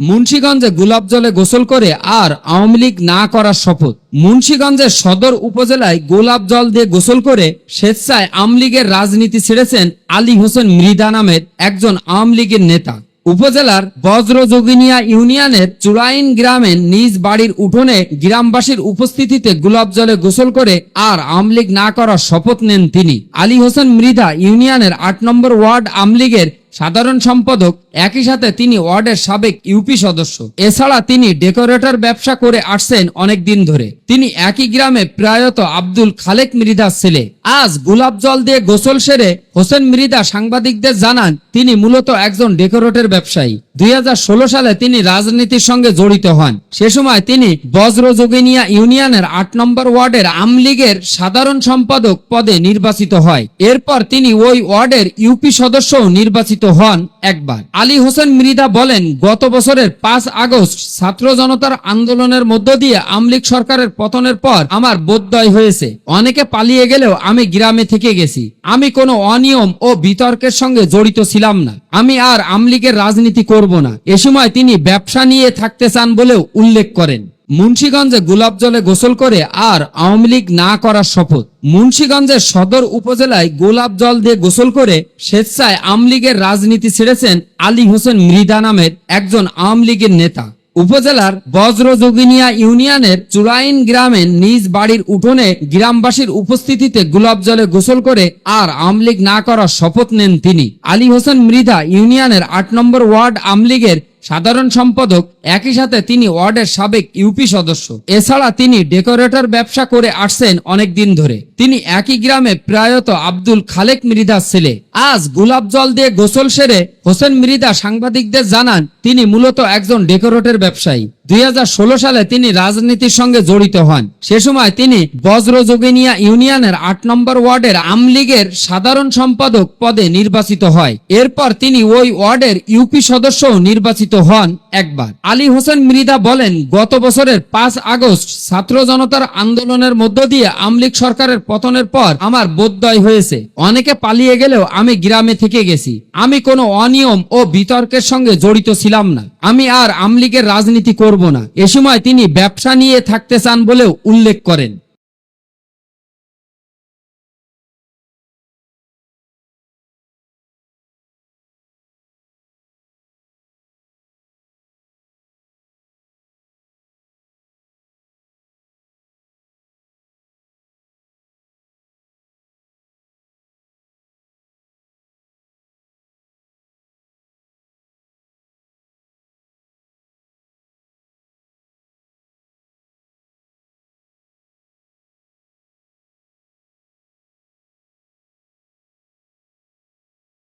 মুন্সীগঞ্জে গোলাপ জলে গোসল করে আর আওয়ামী লীগ না করার শপথ। মুন্সীগঞ্জের সদর উপজেলায় গোলাপ জল দিয়ে গোসল করে স্বেচ্ছায় আওয়ামী লীগের রাজনীতি ছেড়েছেন আলী হোসেন মৃধা নামের একজন আওয়ামী লীগের নেতা। উপজেলার বজ্রযোগিনিয়া ইউনিয়নের চুড়াইন গ্রামের নিজ বাড়ির উঠোনে গ্রামবাসীর উপস্থিতিতে গোলাপ জলে গোসল করে আর আওয়ামী লীগ না করার শপথ নেন তিনি। আলী হোসেন মৃধা ইউনিয়নের আট নম্বর ওয়ার্ড আওয়ামী লীগের সাধারণ সম্পাদক, একই সাথে তিনি ওয়ার্ডের সাবেক ইউপি সদস্য। এছাড়া তিনি ডেকোরেটর ব্যবসা করে আসছেন অনেক দিন ধরে। তিনি একই গ্রামে প্রায়ত আব্দুল খালেক মৃধার ছেলে। আজ গোলাপ জল দিয়ে গোসল সেরে হোসেন মৃধা সাংবাদিকদের জানান, তিনি মূলত একজন ডেকোরেটর ব্যবসায়ী। দুই হাজার ষোলো সালে তিনি রাজনীতির সঙ্গে জড়িত হন। সে সময় তিনি বজ্রযোগিনিয়া ইউনিয়নের আট নম্বর ওয়ার্ডের আমলীগের সাধারণ সম্পাদক পদে নির্বাচিত হয়। এরপর তিনি ওই ওয়ার্ডের ইউপি সদস্যও নির্বাচিত হন একবার। আলী হোসেন মৃদা বলেন, গত বছরের পাঁচ আগস্ট ছাত্র জনতার আন্দোলনের মধ্য দিয়ে আমলিগ সরকারের পতনের পর আমার বোধদয় হয়েছে। অনেকে পালিয়ে গেলেও আমি গ্রামে থেকে গেছি। আমি কোনো অনিয়ম ও বিতর্কের সঙ্গে জড়িত ছিলাম না। আমি আর আমলিগের রাজনীতি করব না। এ সময় তিনি ব্যবসা নিয়ে থাকতে চান বলেও উল্লেখ করেন। মুন্সীগঞ্জে গোলাপ জলে গোসল করে আর আওয়ামী লীগ না করার শপথ। মুন্সীগঞ্জের সদর উপজেলায় গোলাপ জল দিয়ে গোসল করে স্বেচ্ছায় আওয়ামী লীগের রাজনীতি ছেড়েছেন আলী হোসেন মৃধা নামের একজন আওয়ামী লীগের নেতা। উপজেলার বজ্রযোগিনিয়া ইউনিয়নের চুরাইন গ্রামের নিজ বাড়ির উঠোনে গ্রামবাসীর উপস্থিতিতে গোলাপ জলে গোসল করে আর আওয়ামী লীগ না করার শপথ নেন তিনি। আলী হোসেন মৃধা ইউনিয়নের আট নম্বর ওয়ার্ড আওয়ামী লীগের সাধারণ সম্পাদক একই সাথে তিনি ওয়ার্ডের সাবেক ইউপি সদস্য। এছাড়া তিনি ডেকোরেটর ব্যবসা করে আসছেন অনেক দিন ধরে। তিনি একই গ্রামে প্রায়ত আব্দুল খালেক মৃধার ছেলে। আজ গোলাপ জল দিয়ে গোসল সেরে হোসেন মৃধা সাংবাদিকদের জানান, তিনি মূলত একজন ডেকোরেটর ব্যবসায়ী। দুই হাজার ষোলো সালে তিনি রাজনীতির সঙ্গে জড়িত হন। সে সময় তিনি বজ্রযোগিনিয়া ইউনিয়নের আট নম্বর ওয়ার্ডের আমলীগের সাধারণ সম্পাদক পদে নির্বাচিত হয়। এরপর তিনি ওই ওয়ার্ডের ইউপি সদস্যও নির্বাচিত হন একবার। আলী হোসেন মৃদা বলেন, গত বছরের পাঁচ আগস্ট ছাত্র জনতার আন্দোলনের মধ্য দিয়ে আমলিক সরকারের পতনের পর আমার বোধদয় হয়েছে। অনেকে পালিয়ে গেলেও আমি গ্রামে থেকে গেছি। আমি কোনো অনিয়ম ও বিতর্কের সঙ্গে জড়িত ছিলাম না। আমি আর আমলিগের রাজনীতি করব না। এ সময় তিনি ব্যবসা নিয়ে থাকতে চান বলেও উল্লেখ করেন।